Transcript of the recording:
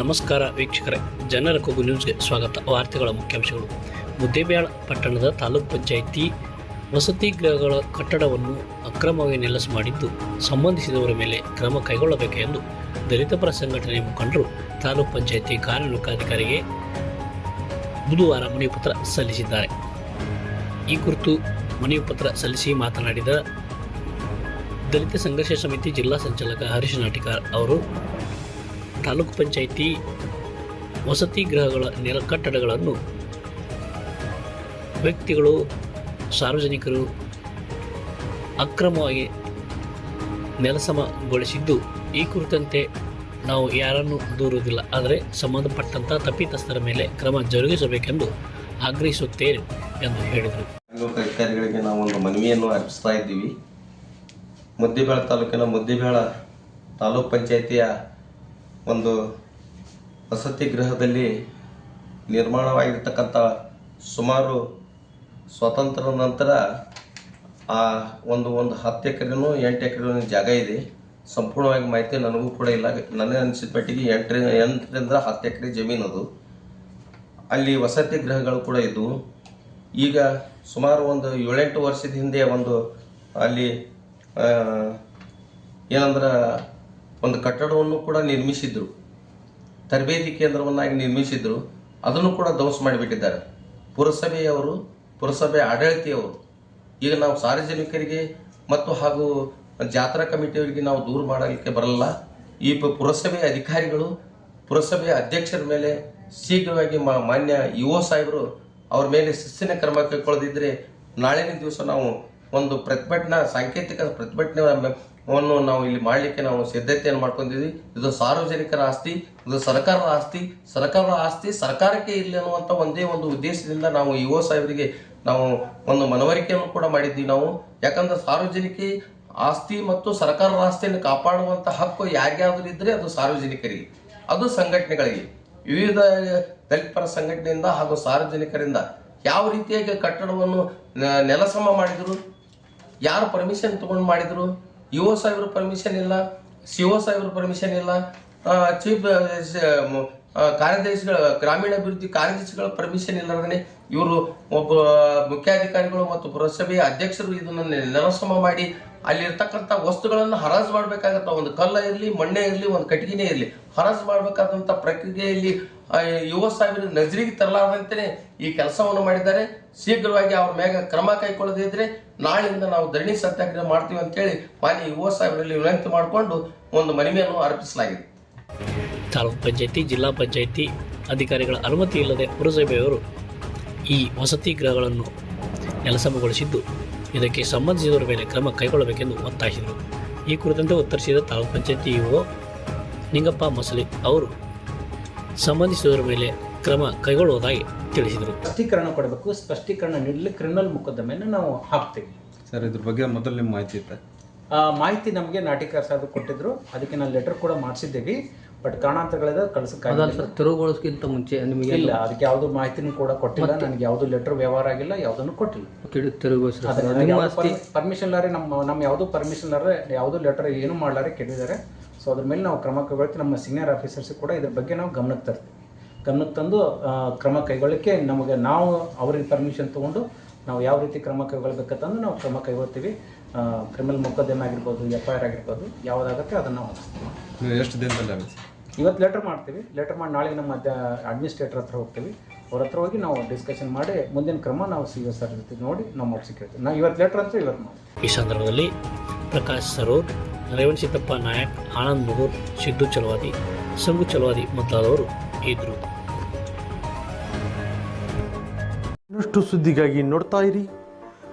ನಮಸ್ಕಾರ ವೀಕ್ಷಕರೇ, ಜನರ ಕೂಗು ನ್ಯೂಸ್ಗೆ ಸ್ವಾಗತ. ವಾರ್ತೆಗಳ ಮುಖ್ಯಾಂಶಗಳು. ಮುದ್ದೇಬ್ಯಾಳ ಪಟ್ಟಣದ ತಾಲೂಕ್ ಪಂಚಾಯಿತಿ ವಸತಿ ಗೃಹಗಳ ಕಟ್ಟಡವನ್ನು ಅಕ್ರಮವಾಗಿ ನೆಲಸು ಮಾಡಿದ್ದು, ಸಂಬಂಧಿಸಿದವರ ಮೇಲೆ ಕ್ರಮ ಕೈಗೊಳ್ಳಬೇಕು ಎಂದು ದಲಿತ ಪರ ಸಂಘಟನೆ ಮುಖಂಡರು ತಾಲೂಕ್ ಪಂಚಾಯಿತಿ ಕಾರ್ಯನಿರ್ವಾಹಕಾಧಿಕಾರಿಗೆ ಬುಧವಾರ ಮನವಿ ಪತ್ರ ಸಲ್ಲಿಸಿದ್ದಾರೆ. ಈ ಕುರಿತು ಮನವಿ ಪತ್ರ ಸಲ್ಲಿಸಿ ಮಾತನಾಡಿದ ದಲಿತ ಸಂಘರ್ಷ ಸಮಿತಿ ಜಿಲ್ಲಾ ಸಂಚಾಲಕ ಹರೀಶ್ ನಾಟಿಕಾರ್ ಅವರು ತಾಲೂಕು ಪಂಚಾಯಿತಿ, ವಸತಿ ಗೃಹಗಳ ನೆಲ ಕಟ್ಟಡಗಳನ್ನು ವ್ಯಕ್ತಿಗಳು, ಸಾರ್ವಜನಿಕರು ಅಕ್ರಮವಾಗಿ ನೆಲಸಮಗೊಳಿಸಿದ್ದು, ಈ ಕುರಿತಂತೆ ನಾವು ಯಾರನ್ನು ದೂರುವುದಿಲ್ಲ. ಆದರೆ ಸಂಬಂಧಪಟ್ಟಂಥ ತಪ್ಪಿತಸ್ಥರ ಮೇಲೆ ಕ್ರಮ ಜರುಗಿಸಬೇಕೆಂದು ಆಗ್ರಹಿಸುತ್ತೇನೆ ಎಂದು ಹೇಳಿದರು. ಅಧಿಕಾರಿಗಳಿಗೆ ನಾವು ಒಂದು ಮನವಿಯನ್ನು ಅರ್ಪಿಸ್ತಾ ಇದ್ದೀವಿ. ಮುದ್ದೇಬೇಳ ತಾಲೂಕಿನ ಮುದ್ದೇಬೇಳ ತಾಲೂಕ್ ಪಂಚಾಯಿತಿಯ ಒಂದು ವಸತಿ ಗೃಹದಲ್ಲಿ ನಿರ್ಮಾಣವಾಗಿರ್ತಕ್ಕಂಥ ಸುಮಾರು ಸ್ವಾತಂತ್ರ್ಯ ನಂತರ ಆ ಒಂದು ಒಂದು ಹತ್ತು ಎಕರೆನೂ ಎಂಟು ಎಕರೆನೂ ಜಾಗ ಇದೆ. ಸಂಪೂರ್ಣವಾಗಿ ಮಾಹಿತಿ ನನಗೂ ಕೂಡ ಇಲ್ಲ. ನನಗೆ ಅನಿಸಿದ ಮಟ್ಟಿಗೆ ಎಂಟರ, ಎಂಟರಿಂದ ಹತ್ತು ಎಕರೆ ಜಮೀನು ಅದು. ಅಲ್ಲಿ ವಸತಿ ಗೃಹಗಳು ಕೂಡ ಇದ್ದವು ಈಗ ಸುಮಾರು ಒಂದು ಏಳೆಂಟು ವರ್ಷದ ಹಿಂದೆ ಒಂದು ಅಲ್ಲಿ ಏನಂದ್ರೆ ಒಂದು ಕಟ್ಟಡವನ್ನು ಕೂಡ ನಿರ್ಮಿಸಿದ್ರು. ತರಬೇತಿ ಕೇಂದ್ರವನ್ನಾಗಿ ನಿರ್ಮಿಸಿದ್ರು. ಅದನ್ನು ಕೂಡ ಧ್ವಂಸ ಮಾಡಿಬಿಟ್ಟಿದ್ದಾರೆ. ಪುರಸಭೆಯವರು, ಪುರಸಭೆ ಆಡಳಿತಿಯವರು, ಈಗ ನಾವು ಸಾರ್ವಜನಿಕರಿಗೆ ಮತ್ತು ಹಾಗೂ ಜಾತ್ರಾ ಕಮಿಟಿಯವರಿಗೆ ನಾವು ದೂರು ಮಾಡಲಿಕ್ಕೆ ಬರಲ್ಲ. ಈ ಪುರಸಭೆ ಅಧಿಕಾರಿಗಳು, ಪುರಸಭೆಯ ಅಧ್ಯಕ್ಷರ ಮೇಲೆ ಶೀಘ್ರವಾಗಿ ಮಾನ್ಯ ಯುವ ಸಾಹೇಬರು ಅವ್ರ ಮೇಲೆ ಶಿಸ್ತಿನ ಕ್ರಮ ಕೈಗೊಳ್ಳದಿದ್ದರೆ ನಾಳಿನ ದಿವಸ ನಾವು ಒಂದು ಪ್ರತಿಭಟನಾ, ಸಾಂಕೇತಿಕ ಪ್ರತಿಭಟನೆಯನ್ನು ನಾವು ಇಲ್ಲಿ ಮಾಡಲಿಕ್ಕೆ ನಾವು ಸಿದ್ಧತೆಯನ್ನು ಮಾಡ್ಕೊಂಡಿದ್ವಿ. ಇದು ಸಾರ್ವಜನಿಕರ ಆಸ್ತಿ, ಇದು ಸರ್ಕಾರದ ಆಸ್ತಿ. ಸರ್ಕಾರದ ಆಸ್ತಿ ಸರ್ಕಾರಕ್ಕೆ ಇರಲಿ ಅನ್ನುವಂಥ ಒಂದೇ ಒಂದು ಉದ್ದೇಶದಿಂದ ನಾವು ಯುವ ಸಾಹೇಬರಿಗೆ ನಾವು ಒಂದು ಮನವರಿಕೆಯನ್ನು ಕೂಡ ಮಾಡಿದ್ವಿ ನಾವು. ಯಾಕಂದ್ರೆ ಸಾರ್ವಜನಿಕ ಆಸ್ತಿ ಮತ್ತು ಸರ್ಕಾರದ ಆಸ್ತಿಯನ್ನು ಕಾಪಾಡುವಂತ ಹಕ್ಕು ಯಾರ್ಯಾವ್ದು ಇದ್ರೆ ಅದು ಸಾರ್ವಜನಿಕರಿಗೆ, ಅದು ಸಂಘಟನೆಗಳಿಗೆ. ವಿವಿಧ ದಲಿತ ಪರ ಸಂಘಟನೆಯಿಂದ ಹಾಗೂ ಸಾರ್ವಜನಿಕರಿಂದ ಯಾವ ರೀತಿಯಾಗಿ ಕಟ್ಟಡವನ್ನು ನೆಲಸಮ ಮಾಡಿದ್ರು, ಯಾರು ಪರ್ಮಿಷನ್ ತಗೊಂಡು ಮಾಡಿದ್ರು ಯುವ ಸಾಹೇಬ್ರ ಪರ್ಮಿಷನ್ ಇಲ್ಲ ಸಿ ಒ ಸಾಹೇಬ್ರ ಪರ್ಮಿಷನ್ ಇಲ್ಲ ಚೀಫ್ ಕಾರ್ಯದರ್ಶಿಗಳ ಗ್ರಾಮೀಣ ಅಭಿವೃದ್ಧಿ ಕಾರ್ಯದರ್ಶಿಗಳ ಪರ್ಮಿಷನ್ ಇಲ್ಲದೇ ಇವರು ಒಬ್ಬ, ಮುಖ್ಯಾಧಿಕಾರಿಗಳು ಮತ್ತು ಪುರಸಭೆಯ ಅಧ್ಯಕ್ಷರು ಇದನ್ನು ನೆಲಸಮ ಮಾಡಿ ಅಲ್ಲಿರ್ತಕ್ಕಂಥ ವಸ್ತುಗಳನ್ನು ಹರಾಜು ಮಾಡಬೇಕಾಗತ್ತ. ಒಂದು ಕಲ್ಲ ಇರಲಿ, ಮಣ್ಣೆ ಇರಲಿ, ಒಂದು ಕಟ್ಟಿಗೆನೇ ಇರಲಿ. ಹರಾಜು ಮಾಡಬೇಕಾದಂಥ ಪ್ರಕ್ರಿಯೆಯಲ್ಲಿ ಯುವ ಸಾವಿರ ನಜರಿಗೆ ತರಲಾರದಂತೆಯೇ ಈ ಕೆಲಸವನ್ನು ಮಾಡಿದ್ದಾರೆ. ಶೀಘ್ರವಾಗಿ ಅವ್ರ ಮ್ಯಾಗ ಕ್ರಮ ಕೈಗೊಳ್ಳದೇ ನಾಳೆಯಿಂದ ನಾವು ಧರಣಿ ಸತ್ಯಾಗ್ರಹ ಮಾಡ್ತೀವಿ ಅಂತೇಳಿ ಮಾನ್ಯ ಯುವ ಸಾವಿರಲ್ಲಿ ವಿನಂತಿ ಮಾಡಿಕೊಂಡು ಒಂದು ಮನವಿಯನ್ನು ಅರ್ಪಿಸಲಾಗಿದೆ. ತಾಲೂಕು ಪಂಚಾಯಿತಿ ಜಿಲ್ಲಾ ಪಂಚಾಯಿತಿ ಅಧಿಕಾರಿಗಳ ಅನುಮತಿ ಇಲ್ಲದೆ ಪುರಸಭೆಯವರು ಈ ವಸತಿ ಗೃಹಗಳನ್ನು ನೆಲಸಮಗೊಳಿಸಿದ್ದು ಇದಕ್ಕೆ ಸಂಬಂಧಿಸಿದವರ ಮೇಲೆ ಕ್ರಮ ಕೈಗೊಳ್ಳಬೇಕೆಂದು ಒತ್ತಾಯಿಸಿದರು. ಈ ಕುರಿತಂತೆ ಉತ್ತರಿಸಿದ ತಾಲೂಕು ಪಂಚಾಯಿತಿ ಇಒ ನಿಂಗಪ್ಪ ಮಸಲಿ ಅವರು ಸಂಬಂಧಿಸಿದವರ ಮೇಲೆ ಕ್ರಮ ಕೈಗೊಳ್ಳುವುದಾಗಿ ತಿಳಿಸಿದರು. ಸ್ಪಷ್ಟೀಕರಣ ಕೊಡಬೇಕು. ಸ್ಪಷ್ಟೀಕರಣ ನೀಡಲು ಕ್ರಿಮಿನಲ್ ಮೊಕದ್ದಮೆಯನ್ನು ನಾವು ಹಾಕ್ತೇವೆ. ಸರ್ ಇದ್ರ ಬಗ್ಗೆ ಮೊದಲು ನಿಮ್ಮ ಮಾಹಿತಿ ಇತ್ತ? ಮಾಹಿತಿ ನಮಗೆ ನಾಟಿಕ ಸಾಹೇಬ್ ಕೊಟ್ಟಿದ್ರು. ಅದಕ್ಕೆ ನಾನು ಲೆಟರ್ ಕೂಡ ಮಾಡಿಸಿದ್ದೀವಿ. ಬಟ್ ಕಾರಣಾಂತರಗಳಿಂದ ಕಳ್ಸಕ್ಕಾಗಿಲ್ಲ. ಸರ್ ತೆರವುಗೊಳಿಸೋಕ್ಕಿಂತ ಮುಂಚೆ ನಿಮಗೆ ಇಲ್ಲ ಅದಕ್ಕೆ ಯಾವುದು ಮಾಹಿತಿನೂ ಕೂಡ ಕೊಟ್ಟಿಲ್ಲ. ನನಗೆ ಯಾವುದು ಲೆಟರ್ ವ್ಯವಹಾರ ಆಗಿಲ್ಲ ಯಾವುದನ್ನು ಕೊಟ್ಟಿಲ್ಲ. ಪರ್ಮಿಷನ್ ಲಾರೆ ನಮ್ಮ ನಮ್ಮ ಯಾವುದು ಪರ್ಮಿಷನ್ ಲಾರೆ ಯಾವುದು ಲೆಟರ್ ಏನು ಮಾಡ್ಲಾರೆ ಕೆಟ್ಟಿದ್ದಾರೆ ಸೊ ಅದ್ರ ಮೇಲೆ ನಾವು ಕ್ರಮ ಕೈಗೊಳ್ತೀವಿ ನಮ್ಮ ಸೀನಿಯರ್ ಆಫೀಸರ್ಸ್ ಕೂಡ ಇದ್ರ ಬಗ್ಗೆ ನಾವು ಗಮನಕ್ಕೆ ತರ್ತೀವಿ. ಗಮನಕ್ಕೆ ತಂದು ಕ್ರಮ ಕೈಗೊಳ್ಳಕ್ಕೆ ನಮಗೆ ನಾವು ಅವ್ರಿಗೆ ಪರ್ಮಿಷನ್ ತಗೊಂಡು ನಾವು ಯಾವ ರೀತಿ ಕ್ರಮ ಕೈಗೊಳ್ಬೇಕಂತಂದು ನಾವು ಕ್ರಮ ಕೈಗೊಳ್ತೀವಿ. ಕ್ರಿಮಿನಲ್ ಮೊಕದ್ದಮೆ ಆಗಿರ್ಬೋದು ಎಫ್ ಐ ಆರ್ ಆಗಿರ್ಬೋದು ಯಾವುದಾಗುತ್ತೆ ಅದನ್ನು ನಾವು ಹೊಂದಿಸ್ತೀವಿ ಎಷ್ಟು ದಿನದಲ್ಲಿ ಆಗುತ್ತೆ? ಇವತ್ತು ಲೆಟರ್ ಮಾಡ್ತೀವಿ. ಲೆಟರ್ ಮಾಡಿ ನಾಳೆ ನಮ್ಮ ಅಡ್ಮಿನಿಸ್ಟ್ರೇಟರ್ ಹತ್ರ ಹೋಗ್ತೀವಿ. ಅವ್ರ ಹತ್ರ ಹೋಗಿ ನಾವು ಡಿಸ್ಕಷನ್ ಮಾಡಿ ಮುಂದಿನ ಕ್ರಮ ನಾವು ಸಿ ಎಸ್ ಆರ್ ಜೊತೆ ನೋಡಿ ನಾವು ಮುಗಿಸಿಕೇಳ್ತೀವಿ ನಾವು ಇವತ್ತು ಲೆಟರ್ ಅಂತ ಇವತ್ತು ಮಾಡ್ತೀವಿ. ಈ ಸಂದರ್ಭದಲ್ಲಿ ಪ್ರಕಾಶ್ ಸರೋರ್ ರೇವಣ್ ಸಿದ್ದಪ್ಪ ನಾಯಕ್ ಆನಂದ್ ಮುಗೂರ್ ಸಿದ್ದು ಚಲವಾದಿ ಸಂಗು ಚಲವಾದಿ ಮುಂತಾದವರು ಇದ್ದರು ಇನ್ನಷ್ಟು ಸುದ್ದಿಗಾಗಿ ನೋಡ್ತಾ ಇರಿ.